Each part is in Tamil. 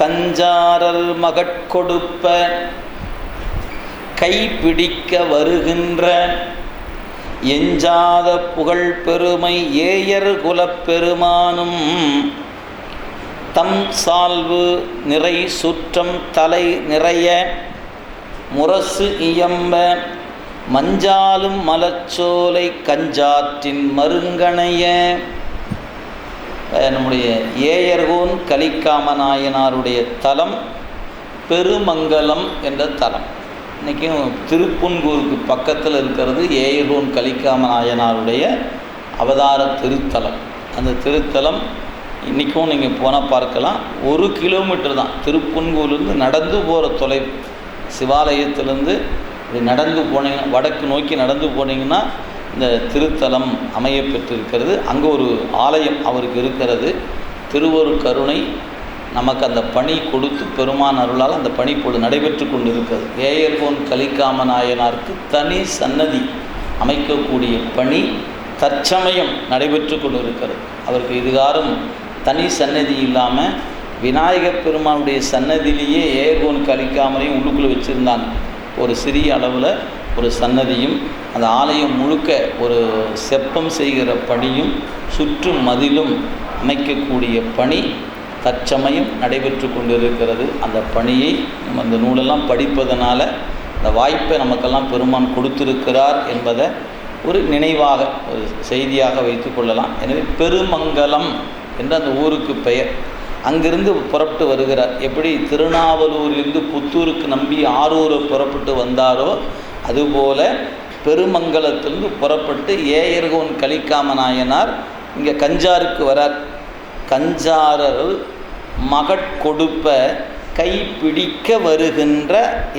கஞ்சாரர் மகட்கொடுப்ப கைப்பிடிக்க வருகின்ற எஞ்சாத புகழ் பெருமை ஏயர் குலப் பெருமானும் தம் சால்வு நிறை சுற்றம் தலை நிறைய முரசு இயம்ப மஞ்சாலும் மலச்சோலை கஞ்சாற்றின் மருங்கணைய. நம்முடைய ஏயர்கோன் கலிக்காமநாயனாருடைய தலம் பெருமங்கலம் என்ற தலம். இன்றைக்கும் திருப்புன்கூருக்கு பக்கத்தில் இருக்கிறது ஏயர்கோன் கலிக்காமநாயனாருடைய அவதார திருத்தலம். அந்த திருத்தலம் இன்றைக்கும் நீங்கள் போனால் பார்க்கலாம். ஒரு கிலோமீட்டர் தான். திருப்புன்கூர்லேருந்து நடந்து போகிற தொலை சிவாலயத்திலேருந்து இப்படி நடந்து போனீங்கன்னா வடக்கு நோக்கி நடந்து போனீங்கன்னா இந்த திருத்தலம் அமைய பெற்றிருக்கிறது. அங்கே ஒரு ஆலயம் அவருக்கு இருக்கிறது. திருவொரு கருணை நமக்கு அந்த பணி கொடுத்து பெருமான் அருளால் அந்த பணி இப்பொழுது நடைபெற்று கொண்டு இருக்கிறது ஏயர்போன் கலிக்காம நாயனாருக்கு தனி சன்னதி அமைக்கக்கூடிய பணி தற்சமயம் நடைபெற்று கொண்டு இருக்கிறது அவருக்கு இதுகாரும் தனி சன்னதி இல்லாமல் விநாயகர் பெருமானுடைய சன்னதியிலேயே ஏகோன் கலிக்காமரையும் உள்ளுக்குள்ளே வச்சுருந்தாங்க ஒரு சிறிய அளவில் ஒரு சன்னதியும் அந்த ஆலயம் முழுக்க ஒரு செப்பம் செய்கிற பணியும் சுற்று மதிலும் அமைக்கக்கூடிய பணி தற்சமயம் நடைபெற்று கொண்டிருக்கிறது. அந்த பணியை நம்ம அந்த நூலெல்லாம் படிப்பதனால அந்த வாய்ப்பை நமக்கெல்லாம் பெருமான் கொடுத்திருக்கிறார் என்பதை ஒரு நினைவாக ஒரு செய்தியாக வைத்துக்கொள்ளலாம் எனவே பெருமங்கலம் என்ற அந்த ஊருக்கு பெயர். அங்கிருந்து புறப்பட்டு வருகிறார். எப்படி திருநாவலூரிலிருந்து புத்தூருக்கு நம்பி ஆரூரை புறப்பட்டு வந்தாரோ அதுபோல பெருமங்கலத்திலிருந்து புறப்பட்டு ஏயர்கோன் கலிக்காம நாயனார் இங்கே கஞ்சாருக்கு வரார். கஞ்சாரர் மகட்கொடுப்ப கைப்பிடிக்க வருகின்ற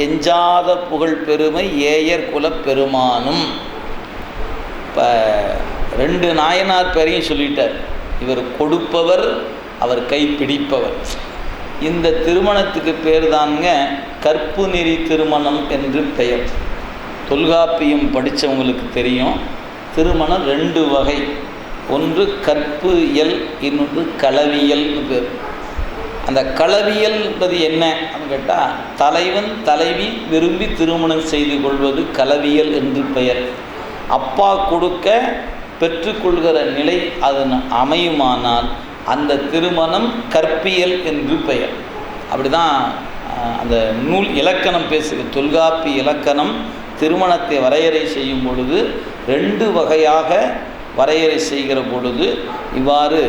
எஞ்சாத புகழ் பெருமை ஏயர் குலப் பெருமானும். இப்போ ரெண்டு நாயனார் பேரையும் சொல்லிட்டார். இவர் கொடுப்பவர் அவர் கைப்பிடிப்பவர். இந்த திருமணத்துக்கு பேர் தாங்க கற்பு நெறி திருமணம் என்று பெயர். தொல்காப்பியம் படித்தவங்களுக்கு தெரியும். திருமணம் ரெண்டு வகை. ஒன்று கற்பு இயல் இன்னொன்று களவியல்னு பேர். அந்த களவியல் என்பது என்ன அப்படின்னு கேட்டால் தலைவன் தலைவி விரும்பி திருமணம் செய்து கொள்வது களவியல் என்று பெயர். அப்பா கொடுக்க பெற்றுக்கொள்கிற நிலை அது அமையுமானால் அந்த திருமணம் கற்பியல் என்று பெயர். அப்படிதான் அந்த நூல் இலக்கணம் பேசுகிற தொல்காப்பி இலக்கணம் திருமணத்தை வரையறை செய்யும் பொழுது ரெண்டு வகையாக வரையறை செய்கிற பொழுது இவ்வாறு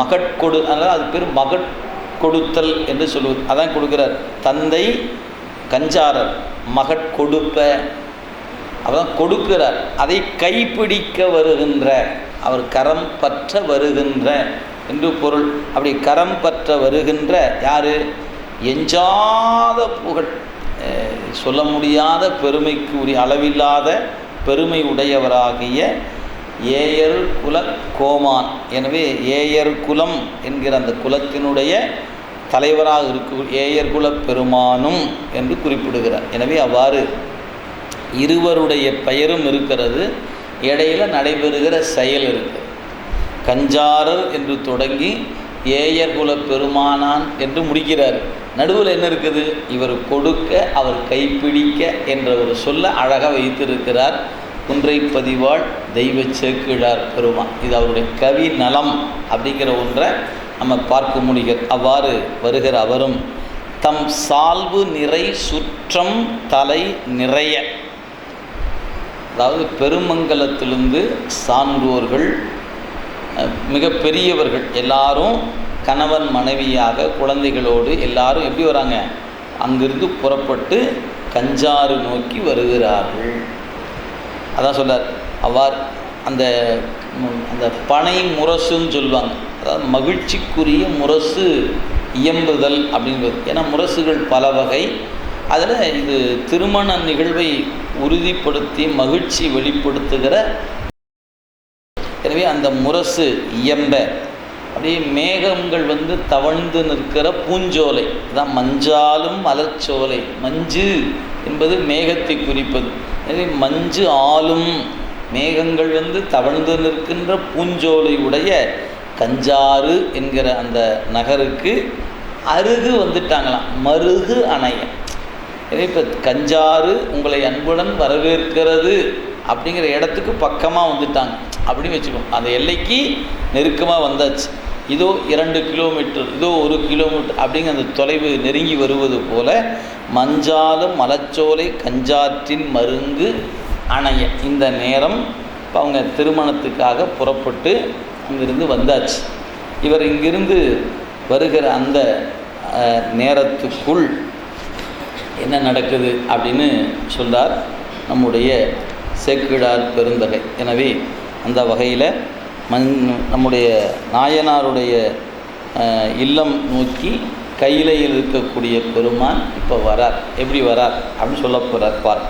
மகட்கொடு அதனால் அது பேர் மகட் கொடுத்தல் என்று சொல்லுவது அதான் கொடுக்குறார். தந்தை கஞ்சாரர் மகட்கொடுப்ப அவர் கொடுக்கிறார். அதை கைப்பிடிக்க வருகின்ற அவர் கரம் பற்ற வருகின்ற என்று பொருள். அப்படி கரம் பற்ற வருகின்ற யாரு? எஞ்சாத புகழ். சொல்ல முடியாத பெருமைக்குரிய அளவில்லாத பெருமை உடையவராகிய ஏயர் குல கோமான். எனவே ஏயர் குலம் என்கிற அந்த குலத்தினுடைய தலைவராக இருக்க ஏயர் குல பெருமானும் என்று குறிப்பிடுகிறார். எனவே அவ்வாறு இருவருடைய பெயரும் இருக்கிறது. இடையில நடைபெறுகிற செயல் இருக்குது கஞ்சாரர் என்று தொடங்கி ஏயர்குல பெருமானான் என்று முடிக்கிறார். நடுவில் என்ன இருக்குது? இவர் கொடுக்க அவர் கைப்பிடிக்க என்ற ஒரு சொல்ல அழகாக வைத்திருக்கிறார். குன்றை பதிவாள் தெய்வ சேக்கிழார் பெருமான். இது அவருடைய கவி நலம் அப்படிங்கிற ஒன்றை நம்ம பார்க்க முடிகிறது. அவ்வாறு வருகிற அவரும் தம் சால்வு நிறை சுற்றம் தலை நிறைய. அதாவது பெருமங்கலத்திலிருந்து சான்றோர்கள் மிகப்பெரியவர்கள் மிக பெரியவர்கள் எல்லாரும் கணவன் மனைவியாக குழந்தைகளோடு எல்லாரும் எப்படி வராங்க? அங்கிருந்து புறப்பட்டு கஞ்சாறு நோக்கி வருகிறார்கள். அதான் சொல்றார். அவ்வாறு அந்த அந்த பனை முரசுன்னு சொல்லுவாங்க. அதாவது மகிழ்ச்சிக்குரிய முரசு இயம்புதல் அப்படிங்கிறது ஏன்னா முரசுகள் பல வகை. அதில் இது திருமண நிகழ்வை உறுதிப்படுத்தி மகிழ்ச்சி வெளிப்படுத்துகிற ஆகவே அந்த முரசு இயம்ப. அப்படியே மேகங்கள் வந்து தவழ்ந்து நிற்கிற பூஞ்சோலை. அதான் மஞ்சாலும் மலர்ச்சோலை. மஞ்சு என்பது மேகத்தை குறிப்பது. எனவே மஞ்சு ஆளும் மேகங்கள் வந்து தவழ்ந்து நிற்கின்ற பூஞ்சோலை உடைய கஞ்சாறு என்கிற அந்த நகருக்கு அருகு வந்துட்டாங்களாம். மருகு அணையம் இதே இப்போ கஞ்சாறு உங்களை அன்புடன் வரவேற்கிறது அப்படிங்கிற இடத்துக்கு பக்கமாக வந்துட்டாங்க. அப்படின்னு வச்சுக்கணும் அந்த எல்லைக்கு நெருக்கமாக வந்தாச்சு. இதோ இரண்டு கிலோமீட்டர் இதோ ஒரு கிலோமீட்டர் அப்படிங்கிற அந்த தொலைவு நெருங்கி வருவது போல மஞ்சாலும் மலச்சோலை கஞ்சாற்றின் மருங்கு அணைய. இந்த நேரம் இப்போ அவங்க திருமணத்துக்காக புறப்பட்டு இங்கிருந்து வந்தாச்சு. இவர் இங்கிருந்து வருகிற அந்த நேரத்துக்குள் என்ன நடக்குது அப்படின்னு சொல்கிறார் நம்முடைய சேக்கிழார் பெருந்தகை. எனவே அந்த வகையில் மண் நம்முடைய நாயனாருடைய இல்லம் நோக்கி கையிலையில் இருக்கக்கூடிய பெருமான் இப்போ வரார். எப்படி வரார்? அப்படின்னு சொல்ல போகிறார் பார்